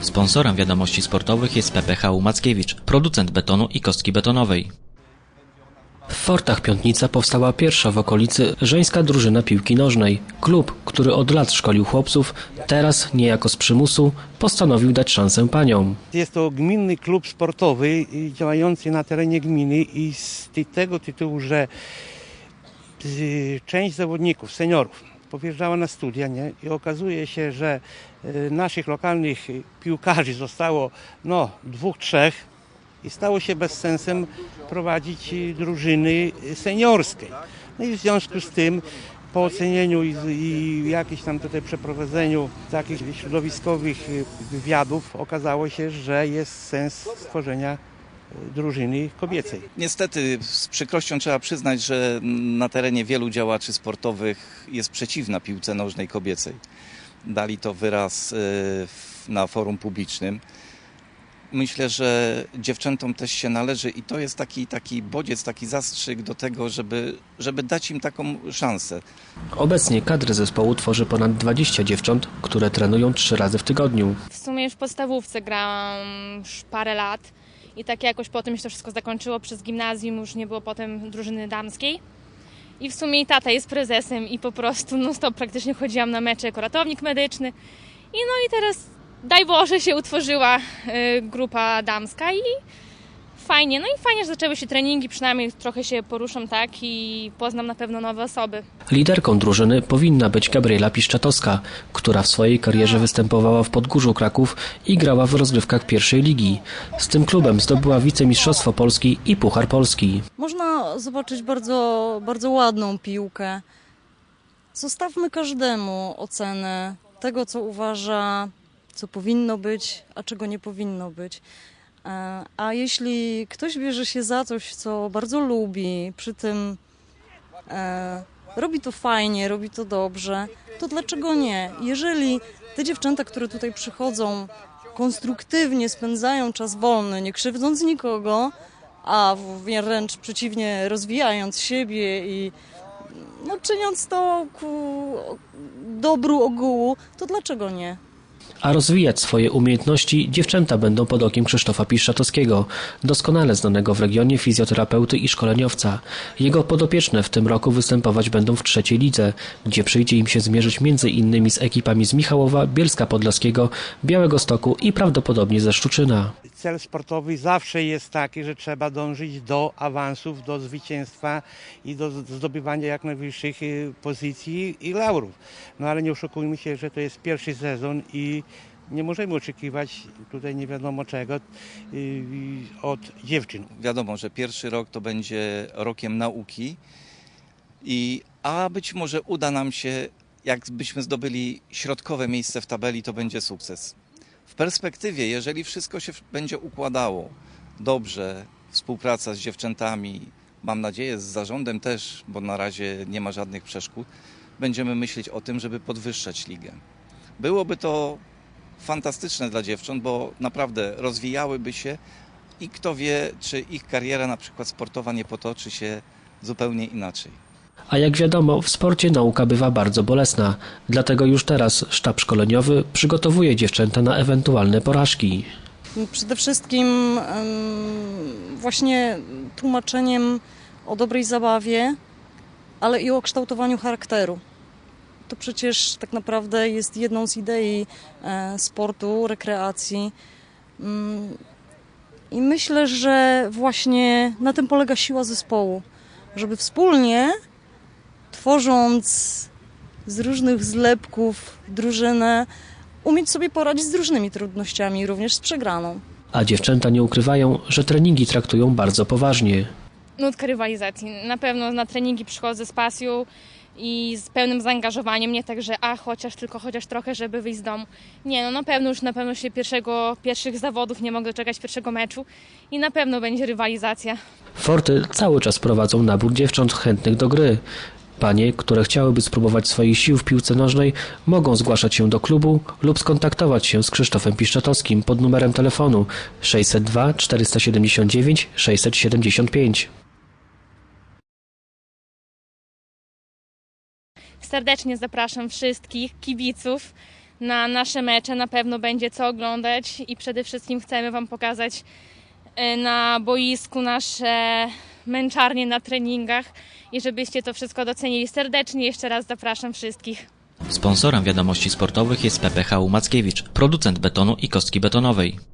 Sponsorem wiadomości sportowych jest PPH Mackiewicz, producent betonu i kostki betonowej. W Fortach Piątnica powstała pierwsza w okolicy żeńska drużyna piłki nożnej. Klub, który od lat szkolił chłopców, teraz niejako z przymusu postanowił dać szansę paniom. Jest to gminny klub sportowy działający na terenie gminy i z tego tytułu, że y, część zawodników, seniorów powjeżdżała na studia nie? i okazuje się, że y, naszych lokalnych piłkarzy zostało no, dwóch, trzech i stało się bezsensem prowadzić y, drużyny y, seniorskie. No i w związku z tym po ocenieniu i, i tam tutaj przeprowadzeniu takich środowiskowych wywiadów okazało się, że jest sens stworzenia drużyny kobiecej. Niestety z przykrością trzeba przyznać, że na terenie wielu działaczy sportowych jest przeciwna piłce nożnej kobiecej. Dali to wyraz w- na forum publicznym. Myślę, że dziewczętom też się należy i to jest taki, taki bodziec, taki zastrzyk do tego, żeby, żeby dać im taką szansę. Obecnie kadrę zespołu tworzy ponad 20 dziewcząt, które trenują trzy razy w tygodniu. W sumie już w podstawówce grałam już parę lat i tak jakoś potem się to wszystko zakończyło. Przez gimnazjum już nie było potem drużyny damskiej. I w sumie i tata jest prezesem i po prostu no stop praktycznie chodziłam na mecze jako ratownik medyczny. I no i teraz daj Boże się utworzyła y, grupa damska i fajnie. No i fajnie, że zaczęły się treningi, przynajmniej trochę się poruszam tak i poznam na pewno nowe osoby. Liderką drużyny powinna być Gabriela Piszczatowska, która w swojej karierze występowała w Podgórzu Kraków i grała w rozgrywkach pierwszej ligi. Z tym klubem zdobyła wicemistrzostwo Polski i Puchar Polski. Można zobaczyć bardzo, bardzo ładną piłkę. Zostawmy każdemu ocenę tego, co uważa, co powinno być, a czego nie powinno być. E, A jeśli ktoś bierze się za coś, co bardzo lubi, przy tym e, robi to fajnie, robi to dobrze, to dlaczego nie? Jeżeli te dziewczęta, które tutaj przychodzą, konstruktywnie spędzają czas wolny, nie krzywdząc nikogo, a wręcz przeciwnie, rozwijając siebie i no, czyniąc to ku dobru ogółu, to dlaczego nie? A rozwijać swoje umiejętności dziewczęta będą pod okiem Krzysztofa Piszczatowskiego, doskonale znanego w regionie fizjoterapeuty i szkoleniowca. Jego podopieczne w tym roku występować będą w trzeciej lidze, gdzie przyjdzie im się zmierzyć między innymi z ekipami z Michałowa, Bielska Podlaskiego, Białego Stoku i prawdopodobnie ze Szczuczyna. Cel sportowy zawsze jest taki, że trzeba dążyć do awansów, do zwycięstwa i do zdobywania jak najwyższych y, pozycji i laurów. No ale nie oszukujmy się, że to jest pierwszy sezon i nie możemy oczekiwać tutaj nie wiadomo czego y, od dziewczyn. Wiadomo, że pierwszy rok to będzie rokiem nauki, i, a być może uda nam się, jakbyśmy zdobyli środkowe miejsce w tabeli, to będzie sukces. W perspektywie, jeżeli wszystko się będzie układało dobrze, współpraca z dziewczętami, mam nadzieję z zarządem też, bo na razie nie ma żadnych przeszkód, będziemy myśleć o tym, żeby podwyższać ligę. Byłoby to fantastyczne dla dziewcząt, bo naprawdę rozwijałyby się i kto wie, czy ich kariera na przykład sportowa nie potoczy się zupełnie inaczej. A jak wiadomo, w sporcie nauka bywa bardzo bolesna, dlatego już teraz sztab szkoleniowy przygotowuje dziewczęta na ewentualne porażki. Przede wszystkim właśnie tłumaczeniem o dobrej zabawie, ale i o kształtowaniu charakteru. To przecież tak naprawdę jest jedną z idei e, sportu, rekreacji. Mm, I myślę, że właśnie na tym polega siła zespołu, żeby wspólnie, tworząc z różnych zlepków drużynę, umieć sobie poradzić z różnymi trudnościami, również z przegraną. A dziewczęta nie ukrywają, że treningi traktują bardzo poważnie. nutka rywalizacji. Na pewno na treningi przychodzę z pasją i z pełnym zaangażowaniem, nie tak, że a chociaż tylko chociaż trochę, żeby wyjść z domu. Nie, no na pewno już na pewno się pierwszego, pierwszych zawodów nie mogę doczekać pierwszego meczu i na pewno będzie rywalizacja. Forty cały czas prowadzą nabór dziewcząt chętnych do gry. Panie, które chciałyby spróbować swoich sił w piłce nożnej, mogą zgłaszać się do klubu lub skontaktować się z Krzysztofem Piszczatowskim pod numerem telefonu 602 479 675. Serdecznie zapraszam wszystkich kibiców na nasze mecze na pewno będzie co oglądać i przede wszystkim chcemy Wam pokazać e, na boisku nasze męczarnie na treningach i żebyście to wszystko docenili serdecznie. Jeszcze raz zapraszam wszystkich. Sponsorem wiadomości sportowych jest PPH Mackiewicz, producent betonu i kostki betonowej.